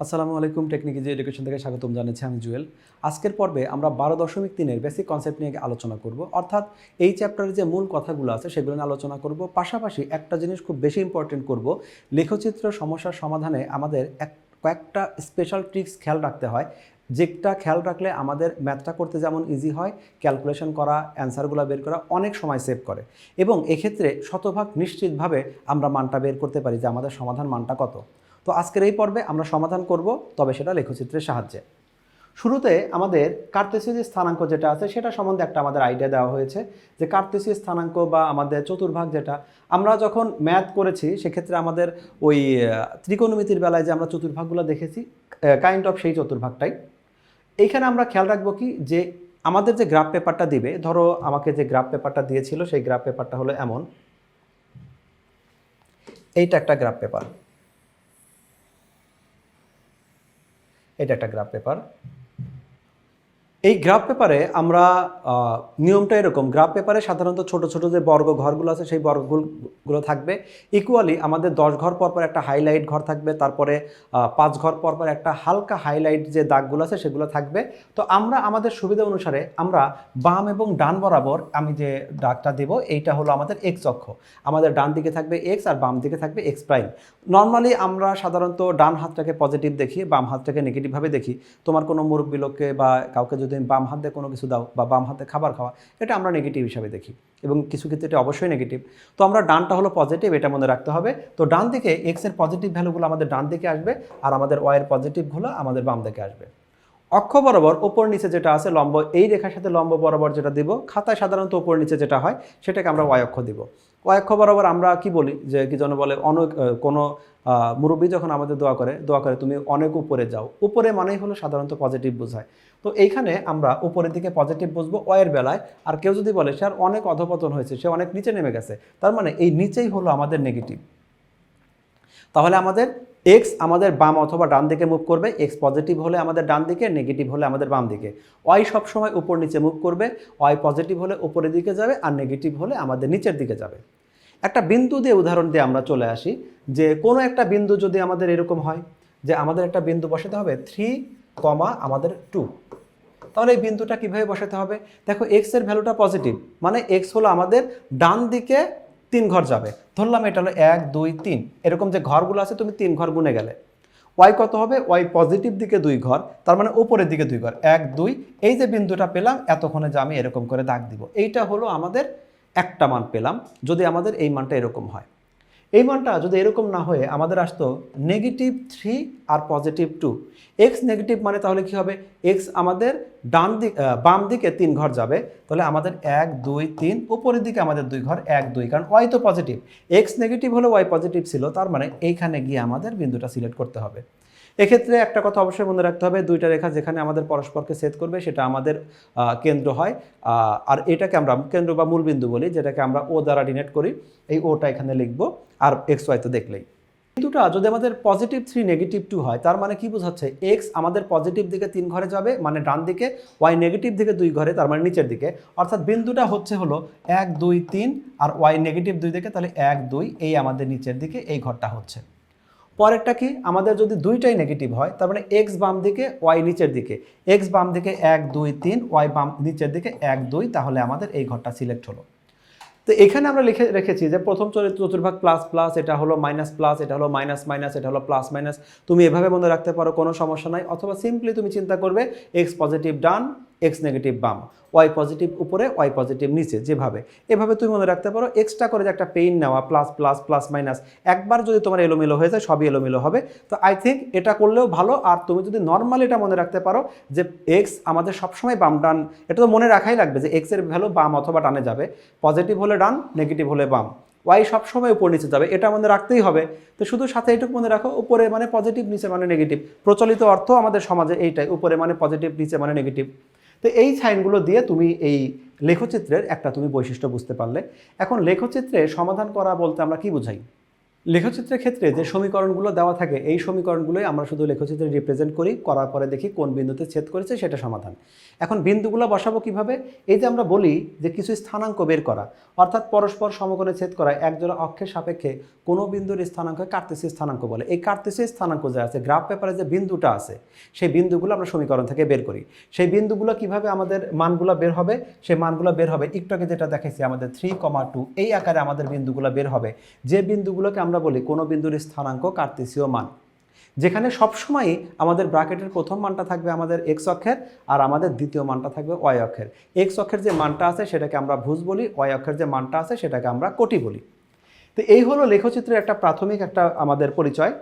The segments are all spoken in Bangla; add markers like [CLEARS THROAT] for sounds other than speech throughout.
আসসালামু আলাইকুম টেকনিক ইজি এডুকেশন থেকে স্বাগতম জানাচ্ছি আমি জুয়েল। আজকের পর্বে আমরা বারো দশমিক তিনের বেসিক কনসেপ্ট নিয়ে আলোচনা করব। অর্থাৎ এই চ্যাপ্টারের যে মূল কথাগুলো আছে, সেগুলো নিয়ে আলোচনা করব। পাশাপাশি একটা জিনিস খুব বেশি ইম্পর্টেন্ট করব, লেখচিত্র সমস্যার সমাধানে আমাদের এক, কয়েকটা স্পেশাল ট্রিক্স খেয়াল রাখতে হয়। যেটা খেয়াল রাখলে আমাদের ম্যাথটা করতে যেমন ইজি হয় ক্যালকুলেশন করা অ্যান্সারগুলো বের করা অনেক সময় সেভ করে। এবং এক্ষেত্রে শতভাগ নিশ্চিতভাবে আমরা মানটা বের করতে পারি যে আমাদের সমাধান মানটা কত। তো আজকের এই পর্বে আমরা সমাধান করব, তবে সেটা লেখচিত্রের সাহায্যে। শুরুতে আমাদের কার্তেসীয় স্থানাঙ্ক যেটা আছে, সেটা সম্বন্ধে একটা আমাদের আইডিয়া দেওয়া হয়েছে যে কার্তেসীয় স্থানাঙ্ক বা আমাদের চতুর্ভাগ যেটা, আমরা যখন ম্যাথ করেছি, সেক্ষেত্রে আমাদের ওই ত্রিকোণমিতির বেলায় যে আমরা চতুর্ভাগগুলো দেখেছি কাইন্ড অফ সেই চতুর্ভাগটাই। এইখানে আমরা খেয়াল রাখব কি, যে আমাদের যে গ্রাফ পেপারটা দিবে, ধরো আমাকে যে গ্রাফ পেপারটা দিয়েছিল, সেই গ্রাফ পেপারটা হলো এমন। এইটা একটা গ্রাফ পেপার এটা একটা গ্রাফ পেপার এই গ্রাফ পেপারে আমরা নিয়মটা এরকম। গ্রাফ পেপারে সাধারণত ছোট ছোট যে বর্গ ঘরগুলো আছে, সেই বর্গগুলো থাকবে। ইকুয়ালি আমাদের দশ ঘর পর পর একটা হাইলাইট ঘর থাকবে। তারপরে পাঁচ ঘর পর পর একটা হালকা হাইলাইট যে দাগগুলো আছে, সেগুলো থাকবে। তো আমরা, আমাদের সুবিধা অনুসারে আমরা বাম এবং ডান বরাবর আমি যে দাগটা দেব, এইটা হলো আমাদের এক্স অক্ষ। আমাদের ডান দিকে থাকবে এক্স আর বাম দিকে থাকবে এক্স প্রাইম নর্মালি আমরা সাধারণত ডান হাতটাকে পজিটিভ দেখি, বাম হাতটাকে নেগেটিভভাবে দেখি। তোমার কোনো মুরব্বী লোককে বা কাউকে যদি তুমি বাম হাতে কোনো কিছু দাও বা বাম হাতে খাবার খাওয়া, এটা আমরা নেগেটিভ হিসাবে দেখি। এবং কিছু ক্ষেত্রে এটা অবশ্যই নেগেটিভ তো আমরা ডানটা হলো পজিটিভ এটা মনে রাখতে হবে। তো ডান দিকে এক্সের পজিটিভ ভ্যালুগুলো আমাদের ডান দিকে আসবে আর আমাদের ওয়াইয়ের পজিটিভগুলো আমাদের বাম দিকে আসবে। অক্ষ বরাবর ওপর নিচে যেটা আছে লম্ব, এই রেখার সাথে লম্ব বরাবর যেটা দিব, খাতায় সাধারণত ওপর নিচে যেটা হয়, সেটাকে আমরা অক্ষ দিব। অক্ষ বরাবর আমরা কি বলি? যে কি যেন বলে, অনেক কোনো মুরব্বী যখন আমাদের দোয়া করে দোয়া করে, তুমি অনেক উপরে যাও। উপরে মানেই হলো সাধারণত পজিটিভ বোঝায়। তো এইখানে আমরা উপরের দিকে পজিটিভ বুঝব ওয়ের বেলায়। আর কেউ যদি বলে সে আর অনেক অধপতন হয়েছে, সে অনেক নিচে নেমে গেছে। তার মানে এই নিচেই হলো আমাদের নেগেটিভ তাহলে আমাদের এক্স আমাদের বাম অথবা ডান দিকে মুভ করবে এক্স পজিটিভ হলে আমাদের ডান দিকে নেগেটিভ হলে আমাদের বাম দিকে। ওয়াই সবসময় উপর নিচে মুভ করবে ওয়াই পজিটিভ হলে উপরের দিকে যাবে, আর নেগেটিভ হলে আমাদের নিচের দিকে যাবে। একটা বিন্দু দিয়ে উদাহরণ দিয়ে আমরা চলে আসি, যে কোনো একটা বিন্দু যদি আমাদের এরকম হয়, যে আমাদের একটা বিন্দু বসাতে হবে থ্রি কমা আমাদের টু তাহলে এই বিন্দুটা কীভাবে বসাতে হবে? দেখো এক্সের ভ্যালুটা পজিটিভ মানে এক্স হলো আমাদের ডান দিকে তিন ঘর যাবে। ধরলাম এটা হলো এক, দুই, তিন। এরকম যে ঘরগুলো আছে, তুমি তিন ঘর গুনে গেলে। ওয়াই কত হবে? ওয়াই পজিটিভ দিকে দুই ঘর, তার মানে উপরের দিকে দুই ঘর। এক, দুই, এই যে বিন্দুটা পেলাম, এতক্ষণে যে আমি এরকম করে দাগ দিব। এইটা হলো আমাদের একটা মান পেলাম, যদি আমাদের এই মানটা এরকম হয়। এই মানটা যদি এরকম না হয়ে আমাদের আসতো নেগেটিভ থ্রি আর পজিটিভ টু এক্স নেগেটিভ মানে তাহলে কি হবে? এক্স আমাদের ডান দিক বাম দিকে তিন ঘর যাবে। তাহলে আমাদের এক, দুই, তিন, উপরের দিকে আমাদের দুই ঘর এক, দুই, কারণ ওয়াই তো পজিটিভ এক্স নেগেটিভ হলে ওয়াই পজিটিভ ছিল, তার মানে এইখানে গিয়ে আমাদের বিন্দুটা সিলেক্ট করতে হবে। এক্ষেত্রে একটা কথা অবশ্যই মনে রাখতে হবে, দুইটা রেখা যেখানে আমাদের পরস্পরকে সেট করবে সেটা আমাদের কেন্দ্র হয়। আর এটাকে আমরা কেন্দ্র বা মূলবিন্দু বলি, যেটাকে আমরা ও দ্বারা ডিনেট করি। এই ওটা এখানে লিখব, আর এক্স ওয়াই তো দেখলেই। বিন্দুটা যদি আমাদের পজিটিভ থ্রি নেগেটিভ টু হয়, তার মানে কি বোঝাচ্ছে? এক্স আমাদের পজিটিভ দিকে তিন ঘরে যাবে মানে ডান দিকে ওয়াই নেগেটিভ দিকে দুই ঘরে, তার মানে নিচের দিকে। অর্থাৎ বিন্দুটা হচ্ছে হলো এক, দুই, তিন, আর ওয়াই নেগেটিভ দুই দিকে, তাহলে এক, দুই, এই আমাদের নিচের দিকে, এই ঘরটা হচ্ছে। পরেরটা কি? আমাদের যদি দুইটাই নেগেটিভ হয়, তার মানে এক্স বাম দিকে ওয়াই নিচের দিকে। এক্স বাম দিকে এক, দুই, তিন ওয়াই বাম নিচের দিকে এক, দুই, তাহলে আমাদের এই ঘরটা সিলেক্ট হলো। তো এখানে আমরা লিখে রেখেছি যে প্রথম চরিত্র চতুর্ভাগ প্লাস প্লাস এটা হলো মাইনাস প্লাস এটা হলো মাইনাস মাইনাস এটা হলো প্লাস মাইনাস তুমি এভাবে মনে রাখতে পারো, কোনো সমস্যা নাই। অথবা সিম্পলি তুমি চিন্তা করবে এক্স পজিটিভ ডান এক্স নেগেটিভ বাম ওয়াই পজিটিভ উপরে ওয়াই পজিটিভ নিচে, যেভাবে। এভাবে তুমি মনে রাখতে পারো এক্সট্রা করে যে একটা পেইন নেওয়া প্লাস প্লাস প্লাস মাইনাস একবার যদি তোমার এলোমেলো হয়ে যায়, সবই এলোমেলো হবে। তো আই থিঙ্ক এটা করলেও ভালো, আর তুমি যদি নর্মাল এটা মনে রাখতে পারো, যে এক্স আমাদের সবসময় বাম ডান, এটা তো মনে রাখাই লাগবে যে এক্সের ভ্যালু বাম অথবা ডানে যাবে। পজিটিভ হলে ডান নেগেটিভ হলে বাম। ওয়াই সবসময় উপর নিচে যাবে, এটা মনে রাখতেই হবে। তো শুধু সাথে এইটুকু মনে রাখো, উপরে মানে পজিটিভ নিচে মানে নেগেটিভ প্রচলিত অর্থ আমাদের সমাজে এইটাই, উপরে মানে পজিটিভ নিচে মানে নেগেটিভ তো এই সাইনগুলো দিয়ে তুমি এই লেখচিত্রের একটা তুমি বৈশিষ্ট্য বুঝতে পারলে। এখন লেখচিত্রে সমাধান করা বলতে আমরা কি বুঝাই? লেখচিত্রের ক্ষেত্রে যে সমীকরণগুলো দেওয়া থাকে, এই সমীকরণগুলোই আমরা শুধু লেখচিত্রে রিপ্রেজেন্ট করি, করার পরে দেখি কোন বিন্দুতে ছেদ করেছে সেটা সমাধান। এখন বিন্দুগুলো বসাবো কীভাবে? এই যে আমরা বলি যে কিছু স্থানাঙ্ক বের করা, অর্থাৎ পরস্পর সমকোণে ছেদ করা, একজোড়া অক্ষের সাপেক্ষে কোনো বিন্দুর স্থানাঙ্ক কার্তেসীয় স্থানাঙ্ক বলে। এই কার্তেসীয় স্থানাঙ্ক যে আছে গ্রাফ পেপারে যে বিন্দুটা আছে, সেই বিন্দুগুলো আমরা সমীকরণ থেকে বের করি। সেই বিন্দুগুলো কীভাবে আমাদের মানগুলো বের হবে? সেই মানগুলো বের হবে, একটু আগে যেটা দেখেছি আমাদের থ্রি কমা টু এই আকারে আমাদের বিন্দুগুলো বের হবে। যে বিন্দুগুলোকে আমরা বলি কোনো বিন্দুর স্থানাঙ্ক কার্তেসীয় মান, যেখানে সবসময়ই আমাদের ব্র্যাকেটের প্রথম মানটা থাকবে আমাদের এক্স অক্ষের আর আমাদের দ্বিতীয় মানটা থাকবে ওয়াই অক্ষের। এক্স অক্ষের যে মানটা আছে সেটাকে আমরা ভুজ বলি ওয়াই অক্ষের যে মানটা আছে সেটাকে আমরা কোটি বলি। তো এই হলো লেখচিত্রের একটা প্রাথমিক একটা আমাদের পরিচয়।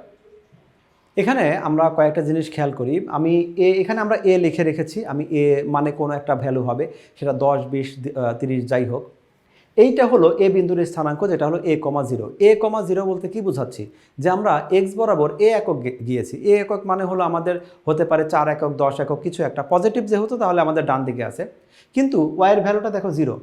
এখানে আমরা কয়েকটা জিনিস খেয়াল করি। আমি এ, এখানে আমরা এ লিখে রেখেছি। আমি এ মানে কোনো একটা ভ্যালু হবে, সেটা দশ, বিশ তিরিশ যাই হোক। এইটা হলো এ বিন্দুর স্থানাঙ্ক, যেটা হলো এ কমা জিরো। এ কমা জিরো বলতে কি বোঝাচ্ছি? যে আমরা এক্স বরাবর এ একক গিয়েছি। এ একক মানে হলো আমাদের হতে পারে চার একক, দশ একক, কিছু একটা। পজিটিভ যেহেতু, তাহলে আমাদের ডান দিকে আছে। কিন্তু ওয়াইয়ের ভ্যালুটা দেখো জিরো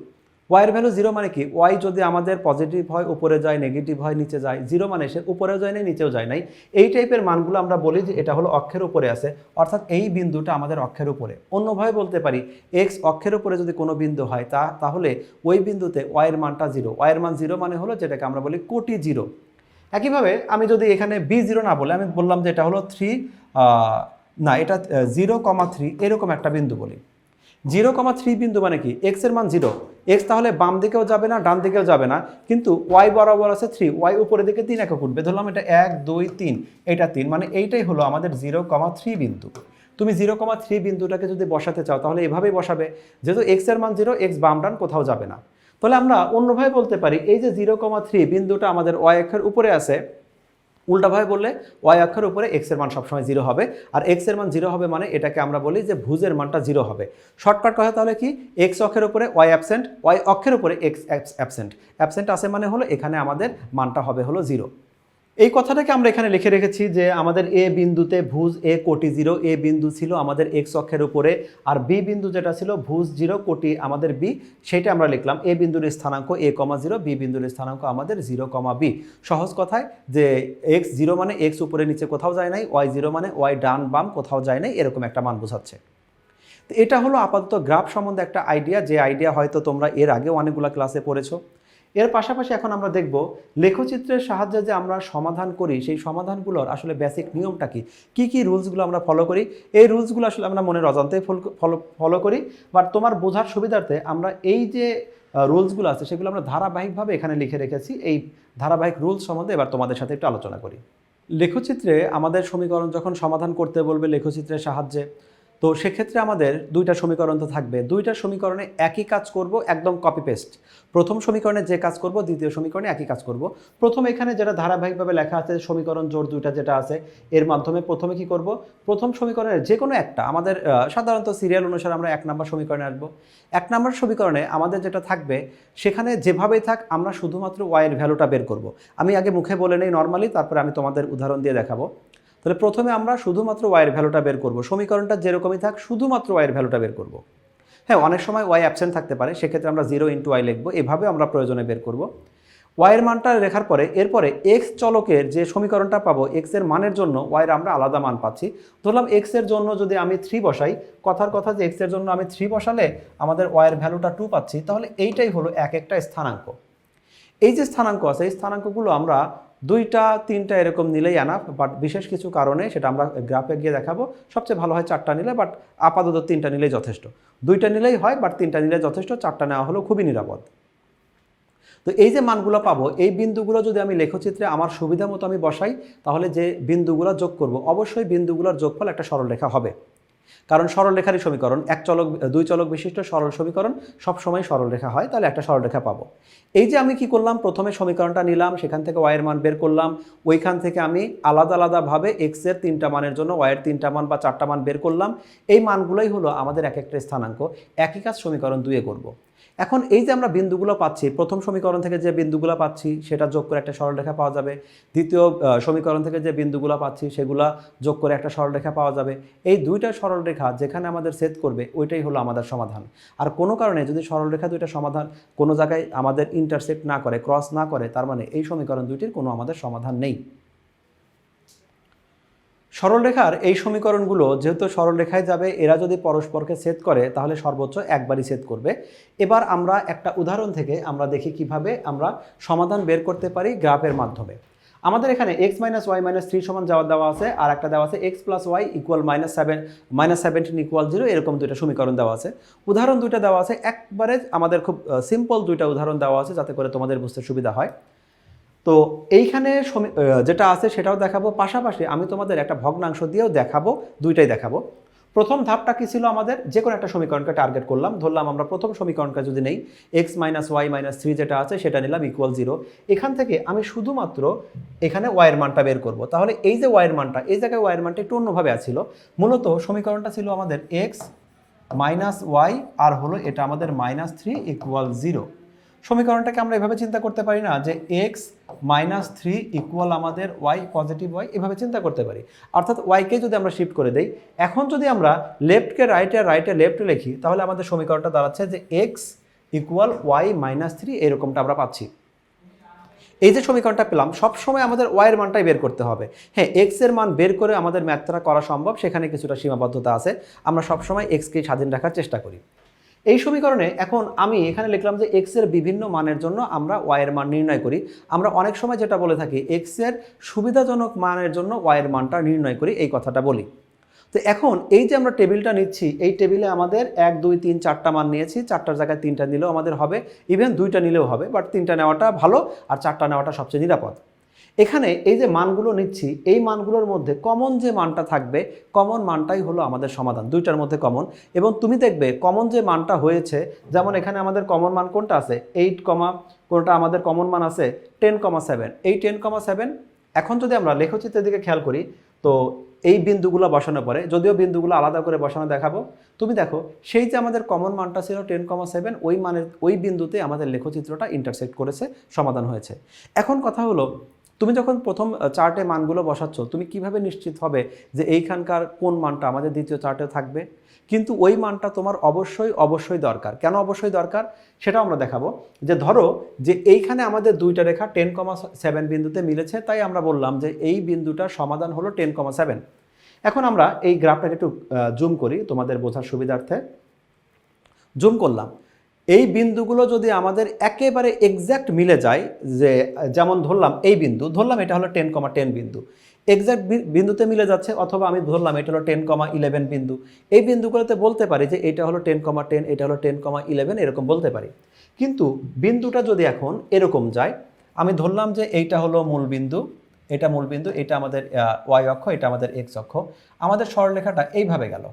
ওয়াইয়ের ভ্যালু জিরো মানে কি? ওয়াই যদি আমাদের পজিটিভ হয়, উপরে যায় নেগেটিভ হয়, নিচে যায় জিরো মানে সে উপরেও যায় নাই, নিচেও যায় নাই। এই টাইপের মানগুলো আমরা বলি যে এটা হলো অক্ষের উপরে আছে। অর্থাৎ এই বিন্দুটা আমাদের অক্ষের উপরে। অন্যভাবে বলতে পারি এক্স অক্ষের উপরে যদি কোনো বিন্দু হয়, তা, তাহলে ওই বিন্দুতে ওয়াইয়ের মানটা জিরো ওয়াইয়ের মান জিরো মানে হলো যেটাকে আমরা বলি কোটি জিরো একইভাবে আমি যদি এখানে বি জিরো না বলে, আমি বললাম যে এটা হলো থ্রি না, এটা জিরো কমা থ্রি এরকম একটা বিন্দু বলি। জিরো কমা থ্রি বিন্দু মানে কি? এক্সের মান জিরো। এক্স তাহলে বাম দিকেও যাবে না, ডান দিকেও যাবে না। কিন্তু ওয়াই বরাবর আছে থ্রি ওয়াই উপরের দিকে তিন একক উঠবে। ধরলাম এটা এক, দুই, তিন। এটা তিন। মানে এইটাই হলো আমাদের জিরো কমা থ্রি বিন্দু। তুমি জিরো কমা থ্রি বিন্দুটাকে যদি বসাতে চাও, তাহলে এভাবেই বসাবে। যেহেতু এক্সের মান জিরো এক্স বাম ডান কোথাও যাবে না। তাহলে আমরা অন্যভাবে বলতে পারি, এই যে জিরো কমা থ্রি বিন্দুটা আমাদের ওয়াই অক্ষের উপরে আছে উল্টাভাবে বললে ওয়াই অক্ষের উপরে এক্সের মান সবসময় জিরো হবে। আর এক্সের মান জিরো হবে মানে এটাকে আমরা বলি যে ভুজের মানটা জিরো হবে। শর্টকাট কথা তাহলে কি? এক্স অক্ষের উপরে ওয়াই অ্যাবসেন্ট ওয়াই অক্ষের উপরে এক্স অ্যাবসেন্ট অ্যাবসেন্ট আছে মানে হলো এখানে আমাদের মানটা হবে হলো জিরো এই কথাটাকে আমরা এখানে লিখে রেখেছি যে আমাদের এ বিন্দুতে ভুজ এ কোটি জিরো, এ বিন্দু ছিল আমাদের এক্স অক্ষের উপরে, আর বি বিন্দু যেটা ছিল ভুজ জিরো, কোটি আমাদের বি সেটা আমরা লিখলাম এ বিন্দুর স্থানাঙ্ক এ কমা জিরো, বি বিন্দুর স্থানাঙ্ক আমাদের জিরো কমা বি সহজ কথায় যে এক্স জিরো মানে এক্স উপরে নিচে কোথাও যায় নাই ওয়াই জিরো মানে ওয়াই ডান বাম কোথাও যায় নাই, এরকম একটা মান বোঝাচ্ছে। তো এটা হলো আপাতত গ্রাফ সম্বন্ধে একটা আইডিয়া যে আইডিয়া হয়তো তোমরা এর আগেও অনেকগুলো ক্লাসে পড়েছো। এর পাশাপাশি এখন আমরা দেখব লেখচিত্রের সাহায্যে যে আমরা সমাধান করি, সেই সমাধানগুলোর আসলে বেসিক নিয়মটা কি? কী কী রুলসগুলো আমরা ফলো করি? এই রুলসগুলো আসলে আমরা মনের অজান্তে ফলো ফলো করি। বাট তোমার বোঝার সুবিধার্থে আমরা এই যে রুলসগুলো আছে, সেগুলো আমরা ধারাবাহিকভাবে এখানে লিখে রেখেছি। এই ধারাবাহিক রুলস সম্বন্ধে এবার তোমাদের সাথে একটু আলোচনা করি। লেখচিত্রে আমাদের সমীকরণ যখন সমাধান করতে বলবে লেখচিত্রের সাহায্যে তো সেক্ষেত্রে আমাদের দুইটা সমীকরণ তো থাকবে। দুইটা সমীকরণে একই কাজ করব, একদম কপি পেস্ট প্রথম সমীকরণে যে কাজ করব, দ্বিতীয় সমীকরণে একই কাজ করব। প্রথম এখানে যেটা ধারাবাহিকভাবে লেখা আছে, সমীকরণ জোর দুইটা যেটা আছে, এর মাধ্যমে প্রথমে কি করব? প্রথম সমীকরণের যে কোনো একটা, আমাদের সাধারণত সিরিয়াল অনুসারে আমরা এক নম্বর সমীকরণে আসব। এক নম্বর সমীকরণে আমাদের যেটা থাকবে, সেখানে যেভাবেই থাক, আমরা শুধুমাত্র ওয়াইয়ের ভ্যালুটা বের করব। আমি আগে মুখে বলে নেই নর্মালি তারপরে আমি তোমাদের উদাহরণ দিয়ে দেখাবো। তাহলে প্রথমে আমরা শুধুমাত্র ওয়াইয়ের ভ্যালুটা বের করব। সমীকরণটা যেরকমই থাক, শুধুমাত্র ওয়াইয়ের ভ্যালুটা বের করব। হ্যাঁ অনেক সময় ওয়াই অ্যাবসেন্ট থাকতে পারে, সেক্ষেত্রে আমরা জিরো ইন্টু ওয়াই লিখব, এভাবে আমরা প্রয়োজনে বের করব। ওয়াইয়ের মানটা লেখার পরে, এরপরে এক্স চলকের যে সমীকরণটা পাবো এক্সের মানের জন্য ওয়াইয়ের আমরা আলাদা মান পাচ্ছি। ধরলাম এক্সের জন্য যদি আমি থ্রি বসাই, কথার কথা যে এক্সের জন্য আমি থ্রি বসালে আমাদের ওয়াইয়ের ভ্যালুটা টু পাচ্ছি, তাহলে এইটাই হলো এক একটা স্থানাঙ্ক। এই যে স্থানাঙ্ক আছে, এই স্থানাঙ্কগুলো আমরা দুইটা, তিনটা এরকম নিলেই আনা বাট বিশেষ কিছু কারণে সেটা আমরা গ্রাফে গিয়ে দেখাবো। সবচেয়ে ভালো হয় চারটা নিলে বাট আপাতত তিনটা নিলেই যথেষ্ট। দুইটা নিলেই হয় বাট তিনটা নিলে যথেষ্ট, চারটা নেওয়া হলো খুবই নিরাপদ। তো এই যে মানগুলো পাবো, এই বিন্দুগুলো যদি আমি লেখচিত্রে আমার সুবিধা মতো আমি বসাই, তাহলে যে বিন্দুগুলো যোগ করব, অবশ্যই বিন্দুগুলোর যোগফল একটা সরলরেখা হবে। কারণ সরলরেখারই সমীকরণ, এক চলক, দুই চলক বিশিষ্ট সরল সমীকরণ সবসময় সরলরেখা হয়, তাহলে একটা সরলরেখা পাবো এই যে আমি কি করলাম প্রথমে সমীকরণটা নিলাম, সেখান থেকে ওয়াইয়ের মান বের করলাম, ওইখান থেকে আমি আলাদা আলাদাভাবে এক্সের তিনটা মানের জন্য ওয়াইয়ের তিনটা মান বা চারটা মান বের করলাম, এই মানগুলোই হলো আমাদের এক একটা স্থানাঙ্ক, একই কাজ সমীকরণ দুয়ে করব। এখন এই যে আমরা বিন্দুগুলো পাচ্ছি, প্রথম সমীকরণ থেকে যে বিন্দুগুলো পাচ্ছি, সেটা যোগ করে একটা সরলরেখা পাওয়া যাবে। দ্বিতীয় সমীকরণ থেকে যে বিন্দুগুলো পাচ্ছি, সেগুলা যোগ করে একটা সরলরেখা পাওয়া যাবে। এই দুইটা সরলরেখা যেখানে আমাদের সেট করবে, ওইটাই হলো আমাদের সমাধান। আর কোনো কারণে যদি সরলরেখা দুইটা সমাধান কোনো জায়গায় আমাদের ইন্টারসেক্ট না করে ক্রস না করে, তার মানে এই সমীকরণ দুইটির কোনো আমাদের সমাধান নেই। সরলরেখার এই সমীকরণগুলো যেহেতু সরলরেখায় যাবে, এরা যদি পরস্পরকে সেট করে, তাহলে সর্বোচ্চ একবারই সেট করবে। এবার আমরা একটা উদাহরণ থেকে আমরা দেখি কীভাবে আমরা সমাধান বের করতে পারি গ্রাফের মাধ্যমে। আমাদের এখানে X minus Y minus three সমান যাওয়া দেওয়া আছে, আর একটা দেওয়া আছে X plus Y equal minus seven minus seventeen equal zero এরকম দুইটা সমীকরণ দেওয়া আছে। উদাহরণ দুইটা দেওয়া আছে, একবারে আমাদের খুব সিম্পল দুইটা উদাহরণ দেওয়া আছে, যাতে করে তোমাদের বুঝতে সুবিধা হয়। তো এইখানে যেটা আছে সেটাও দেখাবো। পাশাপাশি আমি তোমাদের একটা ভগ্নাংশ দিয়েও দেখাবো, দুইটাই দেখাবো। প্রথম ধাপটা কি ছিল আমাদের? যে কোনো একটা সমীকরণকে টার্গেট করলাম। ধরলাম আমরা প্রথম সমীকরণটা যদি নেই X minus Y minus three যেটা আছে সেটা নিলাম ইকুয়াল জিরো এখান থেকে আমি শুধুমাত্র এখানে ওয়াইয়ের মানটা বের করব। তাহলে এই যে ওয়াইয়ের মানটা, এই জায়গায় ওয়াইয়ের মানটা একটু অন্যভাবে আছিল। মূলত সমীকরণটা ছিল আমাদের এক্স মাইনাস ওয়াই আর হলো এটা আমাদের মাইনাস থ্রি ইকুয়াল জিরো সমীকরণটাকে আমরা এভাবে চিন্তা করতে পারি না যে এক্স মাইনাস থ্রি ইকুয়াল আমাদের ওয়াই পজিটিভ ওয়াই এভাবে চিন্তা করতে পারি। অর্থাৎ ওয়াইকে যদি আমরা শিফট করে দেই, এখন যদি আমরা লেফটকে রাইটে রাইটে লেফটে লিখি, তাহলে আমাদের সমীকরণটা দাঁড়াচ্ছে যে x equal y minus three এরকমটা আমরা পাচ্ছি। এই যে সমীকরণটা পেলাম, সবসময় আমাদের ওয়াইয়ের মানটাই বের করতে হবে। হ্যাঁ এক্সের মান বের করে আমাদের ম্যাথটা করা সম্ভব, সেখানে কিছুটা সীমাবদ্ধতা আছে। আমরা সবসময় এক্সকে স্বাধীন রাখার চেষ্টা করি। এই সমীকরণে এখন আমি এখানে লিখলাম যে এক্সের বিভিন্ন মানের জন্য আমরা ওয়াইয়ের মান নির্ণয় করি। আমরা অনেক সময় যেটা বলে থাকি এক্সের সুবিধাজনক মানের জন্য ওয়াইয়ের মানটা নির্ণয় করি, এই কথাটা বলি। তো এখন এই যে আমরা টেবিলটা নিচ্ছি, এই টেবিলে আমাদের এক, দুই, তিন, চারটা মান নিয়েছি, চারটার জায়গায় তিনটা নিলেও আমাদের হবে। ইভেন দুইটা নিলেও হবে বাট তিনটা নেওয়াটা ভালো আর চারটা নেওয়াটা সবচেয়ে নিরাপদ। এখানে এই যে মানগুলো নিচ্ছি, এই মানগুলোর মধ্যে কমন যে মানটা থাকবে কমন মানটাই হলো আমাদের সমাধান, দুইটার মধ্যে কমন এবং তুমি দেখবে কমন যে মানটা হয়েছে, যেমন এখানে আমাদের কমন মান কোনটা আছে? এইট কমা কোনটা আমাদের কমন মান আছে? টেন কমা সেভেন এই টেন কমা সেভেন এখন যদি আমরা লেখচিত্রের দিকে খেয়াল করি, তো এই বিন্দুগুলো বসানো পরে, যদিও বিন্দুগুলো আলাদা করে বসানো দেখাবো, তুমি দেখো সেই যে আমাদের কমন মানটা ছিল টেন কমা সেভেন ওই মানের, ওই বিন্দুতে আমাদের লেখচিত্রটা ইন্টারসেক্ট করেছে, সমাধান হয়েছে। এখন কথা হলো তুমি যখন প্রথম চার্টে মানগুলো বসাচ্ছ, তুমি কীভাবে নিশ্চিত হবে যে এইখানকার কোন মানটা আমাদের দ্বিতীয় চার্টে থাকবে? কিন্তু ওই মানটা তোমার অবশ্যই অবশ্যই দরকার। কেন অবশ্যই দরকার? সেটাও আমরা দেখাবো। যে ধরো যে এইখানে আমাদের দুইটা রেখা টেন কমা সেভেন বিন্দুতে মিলেছে, তাই আমরা বললাম যে এই বিন্দুটার সমাধান হলো টেন কমা সেভেন এখন আমরা এই গ্রাফটাকে একটু জুম করি তোমাদের বোঝার সুবিধার্থে। জুম করলাম। এই বিন্দুগুলো যদি আমাদের একেবারে এক্স্যাক্ট মিলে যায়, যে যেমন ধরলাম এই বিন্দু, ধরলাম এটা হলো টেন কমা টেন বিন্দু। এক্স্যাক্ট বিন্দুতে মিলে যাচ্ছে অথবা আমি ধরলাম এটা হলো টেন কমা ইলেভেন বিন্দু। এই বিন্দুগুলোতে বলতে পারি যে এটা হলো টেন কমা টেন এটা হলো টেন কমা ইলেভেন এরকম বলতে পারি। কিন্তু বিন্দুটা যদি এখন এরকম যায়, আমি ধরলাম যে এইটা হলো মূল বিন্দু, এটা মূল বিন্দু, এটা আমাদের ওয়াই অক্ষ, এটা আমাদের এক্স অক্ষ। আমাদের সরলরেখাটা এইভাবে গেল।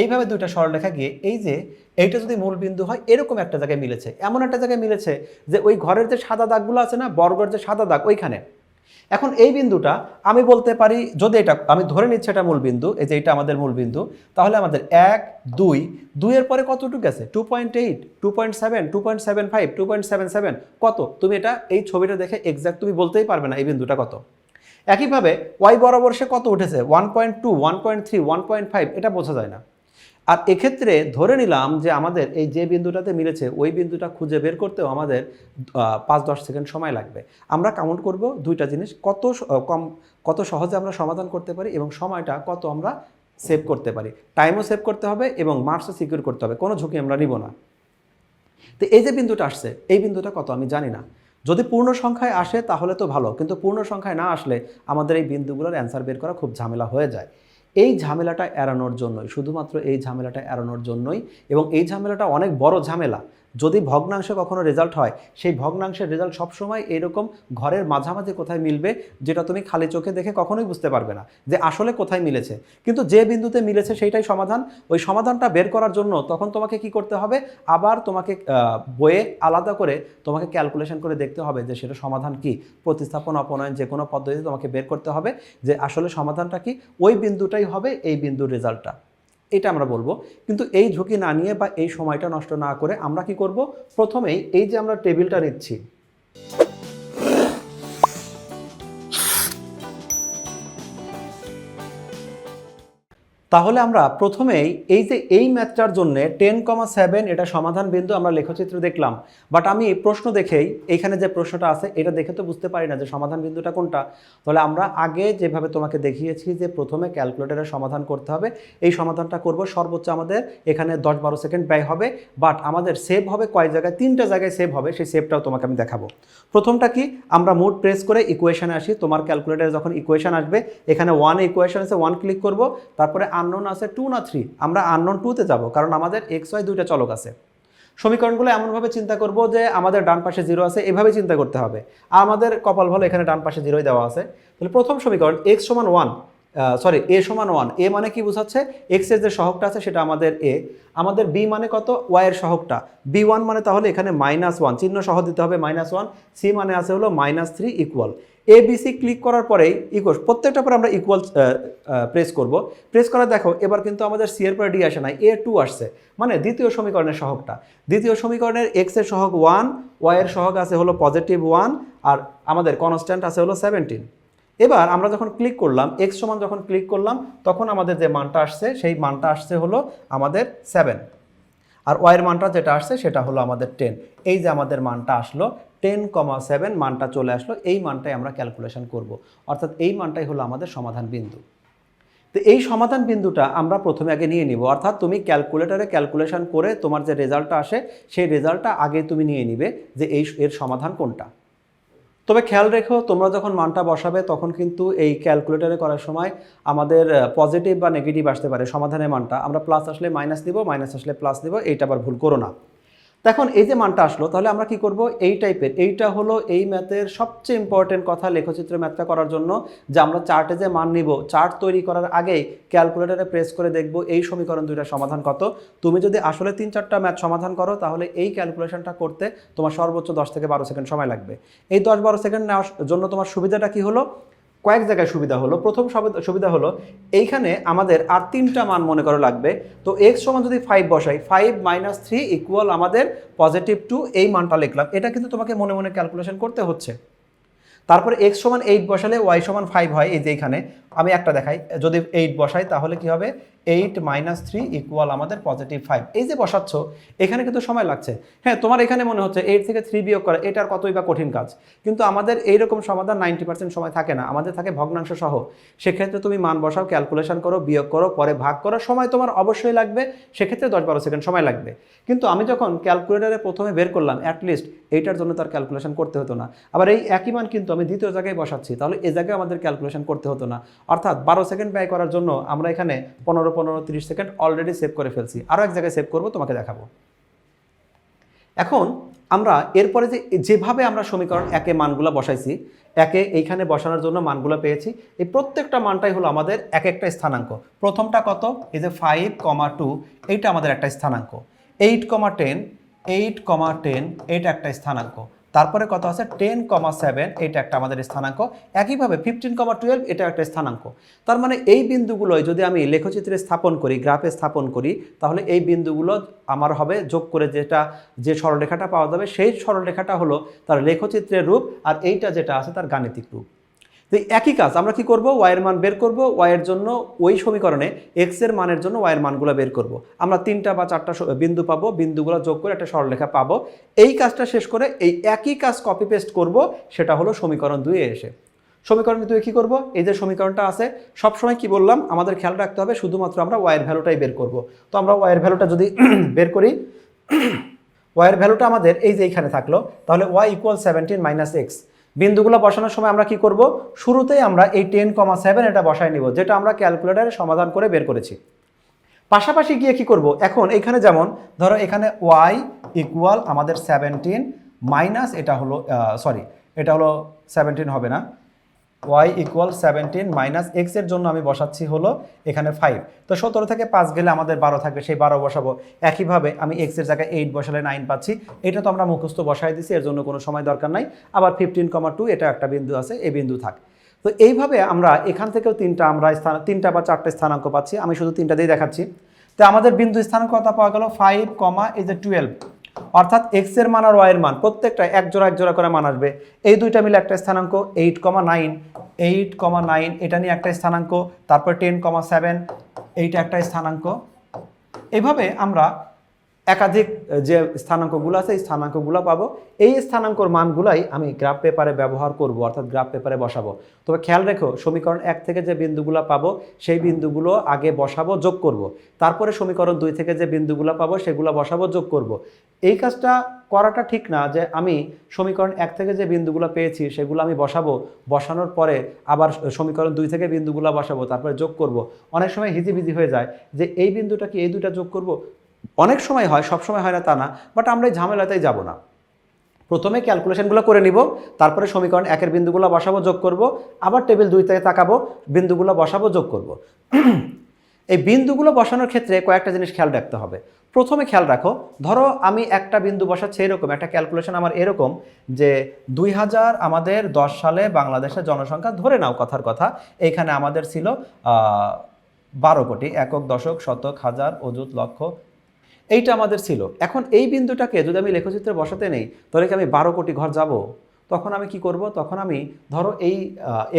এইভাবে দুইটা সরলরেখা গিয়ে এই যে এইটা যদি মূল বিন্দু হয়, এরকম একটা জায়গায় মিলেছে। এমন একটা জায়গায় মিলেছে যে ওই ঘরের যে সাদা দাগগুলো আছে না, বর্গের যে সাদা দাগ ওইখানে। এখন এই বিন্দুটা আমি বলতে পারি, যদি এটা আমি ধরে নিচ্ছি এটা মূল বিন্দু, এই যে এটা আমাদের মূল বিন্দু, তাহলে আমাদের এক, দুই দুইয়ের পরে কতটুকু আছে two point eight two point seven two point seven five two point seven seven কত? তুমি এটা এই ছবিটা দেখে এক্সাক্ট তুমি বলতেই পারবে না এই বিন্দুটা কত। একইভাবে ওয়াই বরাবর সে কত উঠেছে? One point two one point three one point five এটা বোঝা যায় না। আর এক্ষেত্রে ধরে নিলাম যে আমাদের এই যে বিন্দুটাতে মিলেছে, ওই বিন্দুটা খুঁজে বের করতেও আমাদের পাঁচ দশ সেকেন্ড সময় লাগবে। আমরা কাউন্ট করব দুইটা জিনিস, কত কম, কত সহজে আমরা সমাধান করতে পারি এবং সময়টা কত আমরা সেভ করতে পারি। টাইমও সেভ করতে হবে এবং মার্কসও সিকিউর করতে হবে, কোনো ঝুঁকি আমরা নিব না। তো এই যে বিন্দুটা আসছে, এই বিন্দুটা কত আমি জানি না। যদি পূর্ণ সংখ্যায় আসে তাহলে তো ভালো, কিন্তু পূর্ণ সংখ্যায় না আসলে আমাদের এই বিন্দুগুলোর অ্যান্সার বের করা খুব ঝামেলা হয়ে যায়। এই ঝামেলাটা এড়ানোর জন্যই, শুধুমাত্র এই ঝামেলাটা এড়ানোর জন্যই এবং এই ঝামেলাটা অনেক বড় ঝামেলা। যদি ভগ্নাংশে কখনো রেজাল্ট হয়, সেই ভগ্নাংশের রেজাল্ট সবসময় এরকম ঘরের মাঝামাঝি কোথায় মিলবে, যেটা তুমি খালি চোখে দেখে কখনোই বুঝতে পারবে না যে আসলে কোথায় মিলেছে। কিন্তু যে বিন্দুতে মিলেছে সেইটাই সমাধান। ওই সমাধানটা বের করার জন্য তখন তোমাকে কি করতে হবে? আবার তোমাকে বইয়ে আলাদা করে তোমাকে ক্যালকুলেশন করে দেখতে হবে যে সেটা সমাধান কি। প্রতিস্থাপন, অপনয়ন যে কোনো পদ্ধতিতে তোমাকে বের করতে হবে যে আসলে সমাধানটা কি? ওই বিন্দুটাই হবে এই বিন্দুর রেজাল্টটা এটা আমরা বলব। কিন্তু এই ঝুঁকি না নিয়ে বা এই সময়টা নষ্ট না করে আমরা কি করব? প্রথমেই এই যে আমরা টেবিলটা নিচ্ছি তাহলে আমরা প্রথমেই এই যে এই ম্যাথটার জন্য টেন কমা সেভেন, এটা সমাধান বিন্দু আমরা লেখচিত্র দেখলাম। বাট আমি প্রশ্ন দেখেই এখানে যে প্রশ্নটা আছে, এটা দেখে তো বুঝতে পারি না যে সমাধান বিন্দুটা কোনটা। তাহলে আমরা আগে যেভাবে তোমাকে দেখিয়েছি যে প্রথমে ক্যালকুলেটরের সমাধান করতে হবে, এই সমাধানটা করব সর্বোচ্চ আমাদের এখানে দশ বারো সেকেন্ড ব্যয় হবে, বাট আমাদের সেভ হবে কয় জায়গায়? তিনটা জায়গায় সেভ হবে, সেই সেভটাও তোমাকে আমি দেখাবো। প্রথমটা কি? আমরা মুড প্রেস করে ইকুয়েশানে আসি, তোমার ক্যালকুলেটারে যখন ইকুয়েশান আসবে, এখানে ওয়ান ইকুয়েশান আছে ওয়ান ক্লিক করব, তারপরে আননোন আছে টু না থ্রি আমরা আননোন টুতে যাব, কারণ আমাদের এক্স ওয়াই দুইটা চলক আছে। সমীকরণগুলো এমনভাবে চিন্তা করব যে আমাদের ডান পাশে জিরো আছে এভাবে চিন্তা করতে হবে। আমাদের কপাল ভালো, এখানে ডান পাশে জিরোই দেওয়া আছে। তাহলে প্রথম সমীকরণ এক্স সমান ওয়ান সরি এ সমান ওয়ান এ মানে কি বোঝাচ্ছে? এক্সের যে সহগটা আছে, সেটা আমাদের এ আমাদের বি মানে কত? ওয়াই এর সহগটা। বি ওয়ান মানে তাহলে এখানে মাইনাস ওয়ান চিহ্ন সহ দিতে হবে মাইনাস ওয়ান সি মানে আছে হলো minus three equal A B C click করার পরেই ইকুয়াল প্রত্যেকটা পরে আমরা ইকুয়াল প্রেস করব। প্রেস করে দেখো, এবার কিন্তু আমাদের সি এর পরে ডি আসে নাই এ টু আসছে। মানে দ্বিতীয় সমীকরণের সহগটা। দ্বিতীয় সমীকরণের এক্সের সহগ ওয়ান ওয়াই এর সহগ আছে হলো পজিটিভ ওয়ান আর আমাদের কনস্ট্যান্ট আছে হলো সেভেন্টিন এবার আমরা যখন ক্লিক করলাম এক্স সমান যখন ক্লিক করলাম, তখন আমাদের যে মানটা আসছে, সেই মানটা আসছে হলো আমাদের সেভেন আর ওয়াইয়ের মানটা যেটা আসছে, সেটা হলো আমাদের টেন এই যে আমাদের মানটা আসলো টেন কমা সেভেন মানটা চলে আসলো, এই মানটাই আমরা ক্যালকুলেশন করব। অর্থাৎ এই মানটাই হলো আমাদের সমাধান বিন্দু। তো এই সমাধান বিন্দুটা আমরা প্রথমে আগে নিয়ে নিব। অর্থাৎ তুমি ক্যালকুলেটরে ক্যালকুলেশন করে তোমার যে রেজাল্টটা আসে, সেই রেজাল্টটা আগে তুমি নিয়ে নিবে যে এই এর সমাধান কোনটা। তবে খেয়াল রেখো, তোমরা যখন মানটা বসাবে, তখন কিন্তু এই ক্যালকুলেটরে করার সময় আমাদের পজিটিভ বা নেগেটিভ আসতে পারে সমাধানের মানটা। আমরা প্লাস আসলে মাইনাস দিব মাইনাস আসলে প্লাস দিব এইটা আবার ভুল করো না। দেখুন, এই যে মানটা আসলো, তাহলে আমরা কি করব? এই টাইপের এইটা হলো এই ম্যাথের সবচেয়ে ইম্পর্টেন্ট কথা লেখচিত্র ম্যাথটা করার জন্য, যে আমরা চার্টে যে মান নিব চার্ট তৈরি করার আগেই ক্যালকুলেটরে প্রেস করে দেখব এই সমীকরণ দুইটা সমাধান কত। তুমি যদি আসলে তিন চারটা ম্যাথ সমাধান করো, তাহলে এই ক্যালকুলেশনটা করতে তোমার সর্বোচ্চ দশ থেকে বারো সেকেন্ড সময় লাগবে। এই দশ বারো সেকেন্ড নেওয়ার জন্য তোমার সুবিধাটা কি হলো? কয়েক জায়গায় সুবিধা হলো। প্রথম সুবিধা হলো, এইখানে আমাদের আর তিনটা মান মনে করো লাগবে। তো এক্স সমান যদি ফাইভ বসাই ফাইভ মাইনাস থ্রি ইকুয়াল আমাদের পজিটিভ টু এই মানটা লিখলাম। এটা কিন্তু তোমাকে মনে মনে ক্যালকুলেশন করতে হচ্ছে। তারপরে এক্স সমান এইট বসালে ওয়াই সমান ফাইভ হয়, এই যে এখানে। আমি একটা দেখাই, যদি এইট বসাই তাহলে কি হবে? এইট মাইনাস থ্রি ইকুয়াল আমাদের পজিটিভ ফাইভ এই যে বসাচ্ছ, এখানে কিন্তু সময় লাগছে। হ্যাঁ তোমার এখানে মনে হচ্ছে এইট থেকে থ্রি বিয়োগ করা এটার কতই বা কঠিন কাজ। কিন্তু আমাদের এইরকম সমাধান নাইনটি পার্সেন্ট সময় থাকে না, আমাদের থাকে ভগ্নাংশ সহ। সেক্ষেত্রে তুমি মান বসাও ক্যালকুলেশন করো, বিয়োগ করো, পরে ভাগ করো, সময় তোমার অবশ্যই লাগবে, সেক্ষেত্রে দশ বারো সেকেন্ড সময় লাগবে। কিন্তু আমি যখন ক্যালকুলেটারে প্রথমে বের করলাম অ্যাটলিস্ট এইটার জন্য তার ক্যালকুলেশন করতে হতো না। আবার এই একই মান কিন্তু আমি দ্বিতীয় জায়গায় বসাচ্ছি, তাহলে এই জায়গায় আমাদের ক্যালকুলেশন করতে হতো না। অর্থাৎ বারো সেকেন্ড ব্যয় করার জন্য আমরা এখানে পনেরো পনেরো, তিরিশ সেকেন্ড অলরেডি সেভ করে ফেলছি। আরও এক জায়গায় সেভ করব, তোমাকে দেখাবো। এখন আমরা এরপরে যে, যেভাবে আমরা সমীকরণ একে মানগুলো বসাইছি, একে এইখানে বসানোর জন্য মানগুলো পেয়েছি, এই প্রত্যেকটা মানটাই হলো আমাদের এক একটা স্থানাঙ্ক। প্রথমটা কত? এই যে ফাইভ কমা টু এইটা আমাদের একটা স্থানাঙ্ক। Eight comma ten eight comma ten এইটা একটা স্থানাঙ্ক। তারপরে কত আছে? টেন কমা সেভেন এটা একটা আমাদের স্থানাঙ্ক। একইভাবে ফিফটিন কমা টুয়েলভ এটা একটা স্থানাঙ্ক। তার মানে এই বিন্দুগুলোই যদি আমি লেখচিত্রে স্থাপন করি, গ্রাফে স্থাপন করি, তাহলে এই বিন্দুগুলো আমার হবে যোগ করে যেটা, যে সরলরেখাটা পাওয়া যাবে, সেই সরলরেখাটা হলো তার লেখচিত্রের রূপ আর এইটা যেটা আছে তার গাণিতিক রূপ। তো একই কাজ, আমরা কি করব? ওয়াইয়ের মান বের করব ওয়াইয়ের জন্য ওই সমীকরণে এক্সের মানের জন্য ওয়াইয়ের মানগুলো বের করব। আমরা তিনটা বা চারটা বিন্দু পাবো, বিন্দুগুলো যোগ করে একটা সরলরেখা পাবো। এই কাজটা শেষ করে এই একই কাজ কপি পেস্ট করব, সেটা হলো সমীকরণ দুয়ে এসে। সমীকরণ দুয়ে কী করব? এই যে সমীকরণটা আছে, সবসময় কি বললাম, আমাদের খেয়াল রাখতে হবে শুধুমাত্র আমরা ওয়াইয়ের ভ্যালুটাই বের করব। তো আমরা ওয়াইয়ের ভ্যালুটা যদি [CLEARS THROAT] বের করি [CLEARS THROAT] ওয়াইয়ের ভ্যালুটা আমাদের এই যে এইখানে থাকল, তাহলে y equal seventeen minus x বিন্দুগুলো বসানোর সময় আমরা কি করব? শুরুতেই আমরা এই টেন কমা সেভেন এটা বসায় নিব, যেটা আমরা ক্যালকুলেটারে সমাধান করে বের করেছি। পাশাপাশি গিয়ে কি করব? এখন এখানে যেমন, ধরো এখানে ওয়াই ইকুয়াল আমাদের সেভেন্টিন মাইনাস এটা হলো সরি এটা হলো সেভেন্টিন হবে না। ওয়াই ইকুয়াল সেভেন্টিন মাইনাস এক্সের জন্য আমি বসাচ্ছি হলো এখানে ফাইভ তো সতেরো থেকে পাঁচ গেলে আমাদের বারো থাকবে, সেই বারো বসাবো। একইভাবে আমি এক্সের জায়গায় এইট বসালে নাইন পাচ্ছি। এটা তো আমরা মুখস্থ বসাই দিছি, এর জন্য কোনো সময় দরকার নাই। আবার ফিফটিন কমা টু এটা একটা বিন্দু আছে, এই বিন্দু থাক। তো এইভাবে আমরা এখান থেকেও তিনটা আমরা স্থান তিনটা বা চারটে স্থানাঙ্ক পাচ্ছি। আমি শুধু তিনটা দিয়ে দেখাচ্ছি। তো আমাদের বিন্দু স্থানাঙ্ক কত পাওয়া গেল ফাইভ কমা এই যে টুয়েলভ অর্থাৎ এক্সের মান আর ওয়াই এর মান, প্রত্যেকটা এক জোড়া এক জোড়া করে মান আসবে। এই দুইটা মিলে একটা স্থানাঙ্ক eight comma nine eight comma nine এটা নিয়ে একটা স্থানাঙ্ক, তারপর টেন কমা সেভেন এইটা একটা স্থানাঙ্ক। এভাবে আমরা একাধিক যে স্থানাঙ্কগুলো আছে, এই স্থানাঙ্কগুলো পাবো এই স্থানাঙ্কর মানগুলাই আমি গ্রাফ পেপারে ব্যবহার করব, অর্থাৎ গ্রাফ পেপারে বসাবো তবে খেয়াল রেখো, সমীকরণ এক থেকে যে বিন্দুগুলো পাবো, সেই বিন্দুগুলো আগে বসাবো, যোগ করব। তারপরে সমীকরণ দুই থেকে যে বিন্দুগুলো পাবো, সেগুলো বসাবো, যোগ করব। এই কাজটা করাটা ঠিক না, যে আমি সমীকরণ এক থেকে যে বিন্দুগুলো পেয়েছি, সেগুলো আমি বসাবো বসানোর পরে আবার সমীকরণ দুই থেকে বিন্দুগুলো বসাবো, তারপরে যোগ করব। অনেক সময় হিজিবিজি হয়ে যায় যে এই বিন্দুটা কি এই দুটা যোগ করব অনেক সময় হয়, সব সময় হয় না তা না বাট আমরা এই ঝামেলাতেই যাব না। প্রথমে ক্যালকুলেশনগুলো করে নিব, তারপরে সমীকরণ একের বিন্দুগুলো বসাবো, যোগ করব, আবার টেবিল দুই থেকে তাকাবো, বিন্দুগুলো বসাবো, যোগ করব। [CLEARS THROAT] এই বিন্দুগুলো বসানোর ক্ষেত্রে কয়েকটা জিনিস খেয়াল রাখতে হবে। প্রথমে খেয়াল রাখো, ধরো আমি একটা বিন্দু বসাচ্ছি এরকম, একটা ক্যালকুলেশন আমার এরকম যে দুই হাজার আমাদের দশ সালে বাংলাদেশের জনসংখ্যা, ধরে নাও কথার কথা, এইখানে আমাদের ছিল বারো কোটি, একক, দশক, শতক, হাজার, অযুত, লক্ষ এইটা আমাদের ছিল। এখন এই বিন্দুটাকে যদি আমি লেখচিত্রে বসাতে নেই তাহলে কি আমি বারো কোটি ঘর যাব? তখন আমি কি করব? তখন আমি ধরো এই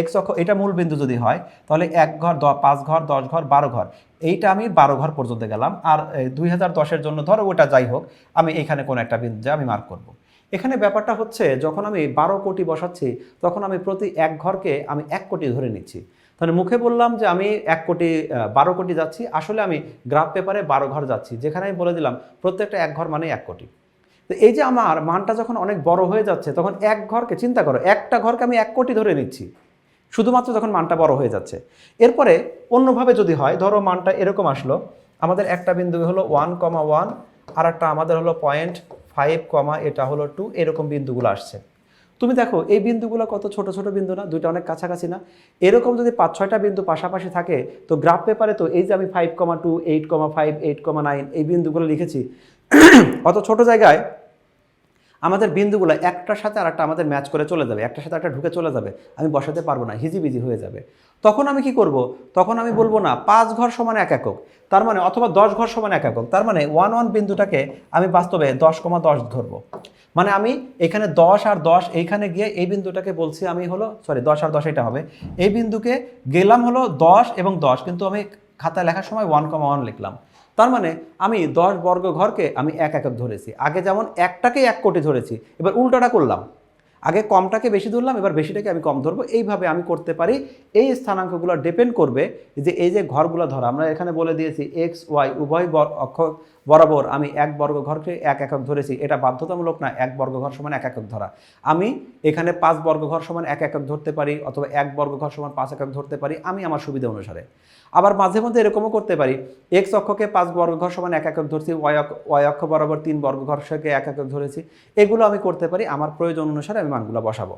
এক্স অক্ষ, এটা মূল বিন্দু যদি হয়, তাহলে এক ঘর পাঁচ ঘর, দশ ঘর, বারো ঘর। এইটা আমি বারো ঘর পর্যন্ত গেলাম। আর দুই হাজার দশের জন্য ধরো ওটা যাই হোক, আমি এখানে কোনো একটা বিন্দু আমি মার্ক করব। এখানে ব্যাপারটা হচ্ছে, যখন আমি বারো কোটি বসাচ্ছি, তখন আমি প্রতি এক ঘরকে আমি এক কোটি ধরে নিচ্ছি। তাহলে মুখে বললাম যে আমি এক কোটি বারো কোটি যাচ্ছি। আসলে আমি গ্রাফ পেপারে বারো ঘর যাচ্ছি। যেখানে আমি বলে দিলাম, প্রত্যেকটা এক ঘর মানে এক কোটি। তো এই যে আমার মানটা যখন অনেক বড় হয়ে যাচ্ছে, তখন এক ঘরকে চিন্তা করো, একটা ঘরকে আমি এক কোটি ধরে নিচ্ছি। শুধুমাত্র যখন মানটা বড় হয়ে যাচ্ছে। এরপরে অন্যভাবে যদি হয়, ধরো মানটা এরকম আসলো, আমাদের একটা বিন্দু হলো ওয়ান কমা ওয়ান আর একটা আমাদের হলো পয়েন্ট ফাইভ কমা, এটা হলো টু, এরকম বিন্দুগুলো আসছে। তুমি দেখো, এই বিন্দুগুলো কত ছোট ছোট বিন্দু না? দুইটা অনেক কাছাকাছি না? এরকম যদি পাঁচ, ছয়টা বিন্দু পাশাপাশি থাকে, তো গ্রাফ পেপারে তো এই যে আমি five comma two eight comma five eight comma nine এই বিন্দুগুলো লিখেছি। [CLEARS THROAT] অত ছোট জায়গায় আমাদের বিন্দুগুলো একটার সাথে আর একটা আমাদের ম্যাচ করে চলে যাবে, একটার সাথে একটা ঢুকে চলে যাবে, আমি বসাতে পারব না, হিজিবিজি হয়ে যাবে। তখন আমি কি করব? তখন আমি বলব না, পাঁচ ঘর সমান এক একক, তার মানে অথবা দশ ঘর সমান এক একক, তার মানে ওয়ান ওয়ান বিন্দুটাকে আমি বাস্তবে দশ কমা দশ ধরবো। মানে আমি এখানে দশ আর দশ, এইখানে গিয়ে এই বিন্দুটাকে বলছি আমি হলো সরি দশ আর দশ এটা হবে, এই বিন্দুকে গেলাম হলো দশ এবং দশ, কিন্তু আমি খাতায় লেখার সময় ওয়ান কমা ওয়ান লিখলাম। তার মানে আমি দশ বর্গ ঘরকে আমি এক এক ধরেছি। আগে যেমন একটাকে এক কোটি ধরেছি, এবার উল্টাটা করলাম। আগে কমটাকে বেশি ধরলাম, এবার বেশিটাকে আমি কম ধরবো। এইভাবে আমি করতে পারি। এই স্থানাঙ্কগুলো ডিপেন্ড করবে যে এই যে ঘরগুলো ধরা, আমরা এখানে বলে দিয়েছি এক্স ওয়াই উভয় অক্ষ বরাবর আমি এক বর্গ ঘরকে এক একক ধরেছি। এটা বাধ্যতামূলক না, এক বর্গ ঘর সমান এক একক ধরা। আমি এখানে পাঁচ বর্গ ঘর সমান এক একক ধরতে পারি অথবা এক বর্গ ঘর সমান পাঁচ একক ধরতে পারি, আমি আমার সুবিধা অনুসারে। আবার মাঝে মধ্যে এরকমও করতে পারি এক্স অক্ষকে পাঁচ বর্গ ঘর সমান এক একক ধরছি ওয়াই অক্ষ বরাবর তিন বর্গ ঘর এক একক ধরেছি, এগুলো আমি করতে পারি, আমার প্রয়োজন অনুসারে আমি মানগুলো বসাবো।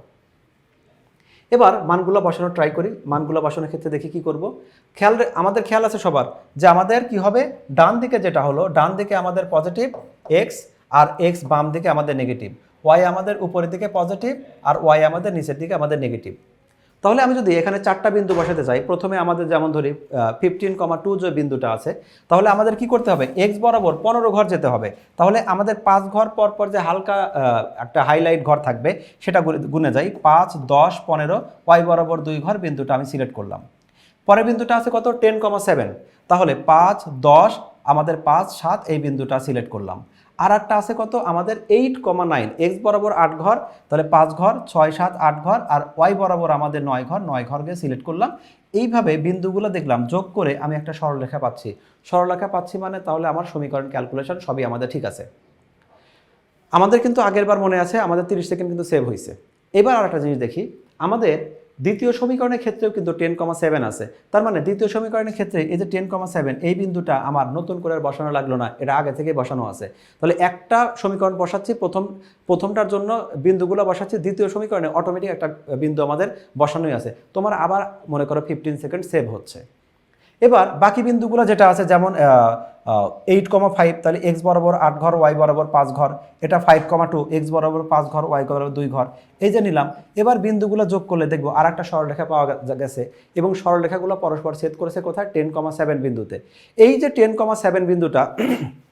এবার মানগুলো বসানোর ট্রাই করি। মানগুলো বসানোর ক্ষেত্রে দেখি কি করব। খেয়াল আমাদের খেয়াল আছে সবার, যে আমাদের কি হবে? ডান দিকে যেটা হলো, ডান দিকে আমাদের পজিটিভ এক্স আর এক্স বাম দিকে আমাদের নেগেটিভ ওয়াই আমাদের উপরের দিকে পজিটিভ আর ওয়াই আমাদের নিচের দিকে আমাদের নেগেটিভ তাহলে আমি যদি এখানে চারটা বিন্দু বসাতে চাই প্রথমে আমাদের যেমন ধরি ফিফটিন কমা টু যে বিন্দুটা আছে, তাহলে আমাদের কি করতে হবে? এক্স বরাবর পনেরো ঘর যেতে হবে। তাহলে আমাদের পাঁচ ঘর পর পর যে হালকা একটা হাইলাইট ঘর থাকবে, সেটা গুনে- যাই। পাঁচ, দশ, পনেরো ওয়াই বরাবর দুই ঘর বিন্দুটা আমি সিলেক্ট করলাম। পরের বিন্দুটা আছে কত? টেন কমা সেভেন তাহলে পাঁচ, দশ, আমাদের পাঁচ, সাত, এই বিন্দুটা সিলেক্ট করলাম। আর একটা আছে কত? আমাদের এইট কমা নাইন এক্স বরাবর আট ঘর, তাহলে পাঁচ ঘর, ছয় সাত আট ঘর, আর ওয়াই বরাবর আমাদের নয় ঘর, নয় ঘরকে সিলেক্ট করলাম। এইভাবে বিন্দুগুলো দেখলাম, যোগ করে আমি একটা সরলরেখা পাচ্ছি। সরলরেখা পাচ্ছি মানে তাহলে আমার সমীকরণ ক্যালকুলেশন সবই আমাদের ঠিক আছে। আমাদের কিন্তু আগের বার মনে আছে, আমাদের তিরিশ সেকেন্ড কিন্তু সেভ হয়েছে এবার আর একটা জিনিস দেখি। আমাদের দ্বিতীয় সমীকরণের ক্ষেত্রেও কিন্তু টেন কমা সেভেন আছে। তার মানে দ্বিতীয় সমীকরণের ক্ষেত্রে এই যে টেন কমা সেভেন এই বিন্দুটা আমার নতুন করে বসানো লাগল না, এটা আগে থেকেই বসানো আছে। তাহলে একটা সমীকরণ বসাচ্ছি, প্রথম, প্রথমটার জন্য বিন্দুগুলো বসাচ্ছি, দ্বিতীয় সমীকরণে অটোমেটিক একটা বিন্দু আমাদের বসানোই আছে। তোমার আবার মনে করো ফিফটিন সেকেন্ড সেভ হচ্ছে। এবার বাকি বিন্দুগুলো যেটা আছে, যেমন এইট কমা ফাইভ তাহলে এক্স বরাবর আট ঘর ওয়াই বরাবর পাঁচ ঘর, এটা ফাইভ কমা টু এক্স বরাবর পাঁচ ঘর ওয়াই বরাবর দুই ঘর। এই যে নিলাম, এবার বিন্দুগুলো যোগ করলে দেখব আর একটা সরলরেখা পাওয়া গেছে এবং সরলরেখাগুলো পরস্পর ছেদ করেছে কোথায়? টেন কমা সেভেন বিন্দুতে। এই যে টেন কমা সেভেন বিন্দুটা,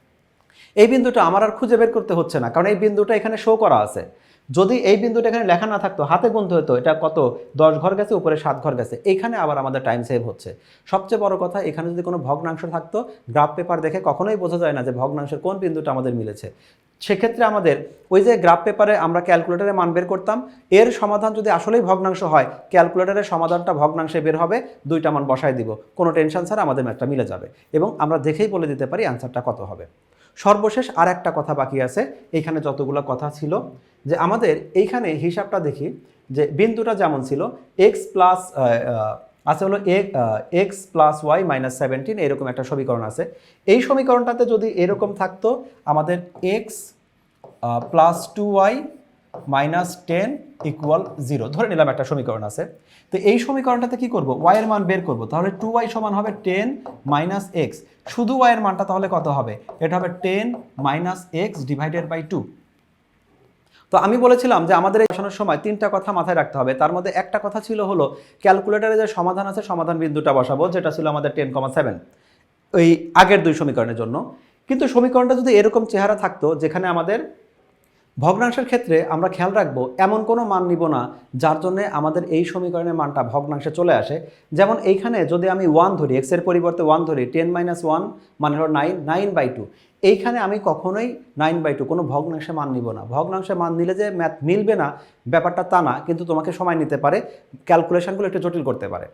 [CLEARS THROAT] এই বিন্দুটা আমার আর খুঁজে বের করতে হচ্ছে না, কারণ এই বিন্দুটা এখানে শো করা আছে। যদি এই বিন্দুটা এখানে লেখা না থাকতো, হাতে গুনতে হতো, এটা কত? দশ ঘর গেছে, উপরে সাত ঘর গেছে। এখানে আবার আমাদের টাইম সেভ হচ্ছে। সবচেয়ে বড় কথা, এখানে যদি কোনো ভগ্নাংশ থাকতো গ্রাফ পেপার দেখে কখনোই বোঝা যায় না যে ভগ্নাংশের কোন বিন্দুটা আমাদের মিলেছে। সেক্ষেত্রে আমাদের ওই যে গ্রাফ পেপারে আমরা ক্যালকুলেটারে মান বের করতাম, এর সমাধান যদি আসলেই ভগ্নাংশ হয় ক্যালকুলেটারের সমাধানটা ভগ্নাংশে বের হবে, দুইটা মান বসায় দিব। কোনো টেনশন ছাড়া আমাদের ম্যাথটা মিলে যাবে। এবং আমরা দেখেই বলে দিতে পারি অ্যান্সারটা কত হবে। সর্বশেষ আর একটা কথা বাকি আছে। এইখানে যতগুলো কথা ছিল, যে আমাদের এইখানে হিসাবটা দেখি, যে বিন্দুটা যেমন ছিল এক্স প্লাস আছে হলো x plus y minus seventeen এরকম একটা সমীকরণ আছে। এই সমীকরণটাতে যদি এরকম থাকতো, আমাদের x plus two y minus ten equal zero ধরে নিলাম একটা সমীকরণ আছে। তো এই সমীকরণটাতে কি করব? y এর মান বের করব। তাহলে টু ওয়াই সমান হবে টেন মাইনাস এক্স শুধু y এর মানটা তাহলে কত হবে? এটা হবে ten minus x divided by two তো আমি বলেছিলাম যে আমাদের এই বসানোর সময় তিনটা কথা মাথায় রাখতে হবে। তার মধ্যে একটা কথা ছিল হলো ক্যালকুলেটারে যে সমাধান আছে, সমাধান বিন্দুটা বসাবো, যেটা ছিল আমাদের টেন কমা সেভেন ওই আগের দুই সমীকরণের জন্য। কিন্তু সমীকরণটা যদি এরকম চেহারা থাকতো, যেখানে আমাদের ভগ্নাংশের ক্ষেত্রে আমরা খেয়াল রাখব, এমন কোনো মান নিব না, যার জন্য আমাদের এই সমীকরণের মানটা ভগ্নাংশে চলে আসে। যেমন এইখানে যদি আমি ওয়ান ধরি এক্সের পরিবর্তে ওয়ান ধরি টেন মাইনাস ওয়ান মানে হলো নাইন নাইন বাই টু এইখানে আমি কখনোই নাইন বাই টু কোনো ভগ্নাংশে মান নিব না। ভগ্নাংশে মান নিলে যে ম্যাথ মিলবে না, ব্যাপারটা তা না, কিন্তু তোমাকে সময় নিতে পারে ক্যালকুলেশনগুলো একটু জটিল করতে পারে।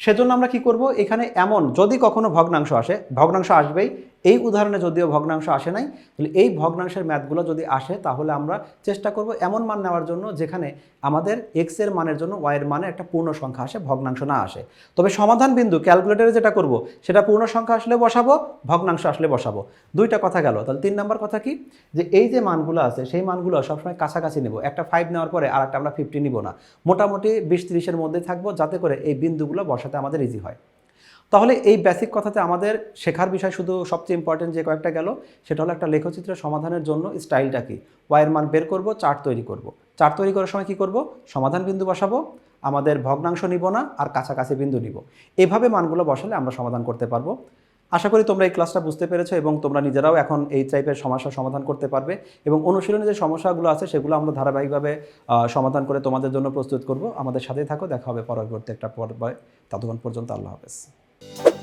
সেজন্য আমরা কি করব, এখানে এমন যদি কখনো ভগ্নাংশ আসে, ভগ্নাংশ আসবেই এই উদাহরণে যদিও ভগ্নাংশ আসে নাই, তাহলে এই ভগ্নাংশের ম্যাথগুলো যদি আসে, তাহলে আমরা চেষ্টা করব এমন মান নেওয়ার জন্য যেখানে আমাদের এক্সের মানের জন্য ওয়াই এর মানে একটা পূর্ণ সংখ্যা আসে, ভগ্নাংশ না আসে। তবে সমাধান বিন্দু ক্যালকুলেটরে যেটা করব, সেটা পূর্ণ সংখ্যা আসলে বসাবো, ভগ্নাংশ আসলে বসাবো। দুইটা কথা গেল। তাহলে তিন নম্বর কথা কি? যে এই যে মানগুলো আছে, সেই মানগুলো সবসময় কাছাকাছি নেব। একটা ফাইভ নেওয়ার পরে আর একটা আমরা ফিফটি নিব না। মোটামুটি বিশ তিরিশের মধ্যে থাকব, যাতে করে এই বিন্দুগুলো বসাতে আমাদের ইজি হয়। তাহলে এই বেসিক কথাতে আমাদের শেখার বিষয় শুধু সবচেয়ে ইম্পর্টেন্ট যে কয়েকটা গেল, সেটা হলো একটা লেখচিত্র সমাধানের জন্য স্টাইলটা কি। ওয়াইয়ের মান বের করব চার্ট তৈরি করব। চার্ট তৈরি করার সময় কি করব? সমাধান বিন্দু বসাবো, আমাদের ভগ্নাংশ নিব না, আর কাছাকাছি বিন্দু নিব। এভাবে মানগুলো বসালে আমরা সমাধান করতে পারব। আশা করি তোমরা এই ক্লাসটা বুঝতে পেরেছ এবং তোমরা নিজেরাও এখন এই টাইপের সমস্যার সমাধান করতে পারবে এবং অনুশীলনে যে সমস্যাগুলো আছে, সেগুলো আমরা ধারাবাহিকভাবে সমাধান করে তোমাদের জন্য প্রস্তুত করব। আমাদের সাথেই থাকো, দেখা হবে পরবর্তী একটা পর্বে। ততক্ষণ পর্যন্ত আল্লাহ হাফেজ। you